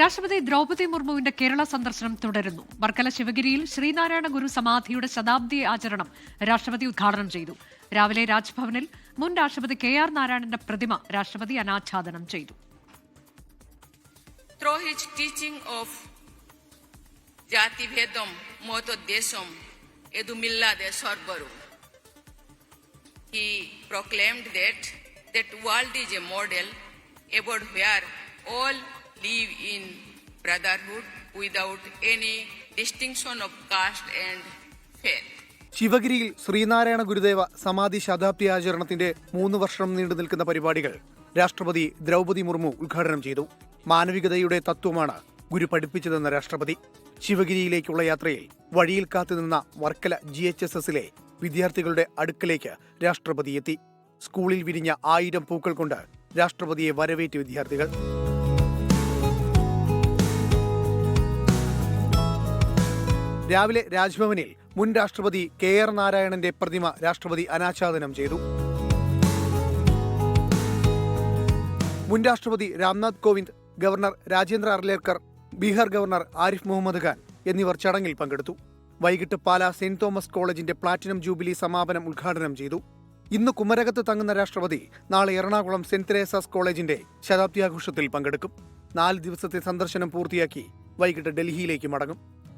രാഷ്ട്രപതി ദ്രൗപദി മുർമുവിന്റെ കേരള സന്ദർശനം തുടരുന്നു. വർക്കല ശിവഗിരിയിൽ ശ്രീനാരായണ ഗുരു സമാധിയുടെ ശതാബ്ദി ആചരണം രാഷ്ട്രപതി ഉദ്ഘാടനം ചെയ്തു. രാവിലെ രാജ്ഭവനിൽ മുൻ രാഷ്ട്രപതി കെ ആർ നാരായണന്റെ പ്രതിമ രാഷ്ട്രപതി അനാച്ഛാദനം ചെയ്തു. through his teaching of Jati Bhedam Moto Desam Edu Millade Sorbaru. He proclaimed that that world is a model about where all live in brotherhood without any distinction of caste and faith. ശിവഗിരിയിൽ ശ്രീനാരായണ ഗുരുദേവ സമാധി ശതാബ്ദി ആചരണത്തിന്റെ മൂന്ന് വർഷം നീണ്ടു നിൽക്കുന്ന പരിപാടികൾ രാഷ്ട്രപതി ദ്രൗപദി മുർമു ഉദ്ഘാടനം ചെയ്തു. മാനവികതയുടെ തത്വമാണ് ഗുരു പഠിപ്പിച്ചതെന്ന രാഷ്ട്രപതി. ശിവഗിരിയിലേക്കുള്ള യാത്രയിൽ വഴിയിൽ കാത്തുനിന്ന വർക്കല ജി എച്ച് എസ് എസിലെ വിദ്യാർത്ഥികളുടെ അടുക്കലേക്ക് രാഷ്ട്രപതി എത്തി. സ്കൂളിൽ വിരിഞ്ഞ ആയിരം പൂക്കൾ കൊണ്ട് രാഷ്ട്രപതിയെ വരവേറ്റ് വിദ്യാർത്ഥികൾ. രാവിലെ രാജ്ഭവനിൽ മുൻ രാഷ്ട്രപതി കെ ആർ നാരായണന്റെ പ്രതിമ രാഷ്ട്രപതി അനാച്ഛാദനം ചെയ്തു. മുൻ രാഷ്ട്രപതി രാംനാഥ് കോവിന്ദ് ഗവർണർ രാജേന്ദ്ര അർലേക്കർ ബീഹാർ ഗവർണർ ആരിഫ് മുഹമ്മദ് ഖാൻ എന്നിവർ ചടങ്ങിൽ പങ്കെടുത്തു. വൈകിട്ട് പാലാ സെന്റ് തോമസ് കോളേജിന്റെ പ്ലാറ്റിനം ജൂബിലി സമാപനം ഉദ്ഘാടനം ചെയ്തു. ഇന്ന് കുമരകത്ത് തങ്ങുന്ന രാഷ്ട്രപതി നാളെ എറണാകുളം സെന്റ് തെരേസാസ് കോളേജിന്റെ ശതാബ്ദി ആഘോഷത്തിൽ പങ്കെടുക്കും. നാല് ദിവസത്തെ സന്ദർശനം പൂർത്തിയാക്കി വൈകിട്ട് ഡൽഹിയിലേക്ക് മടങ്ങും.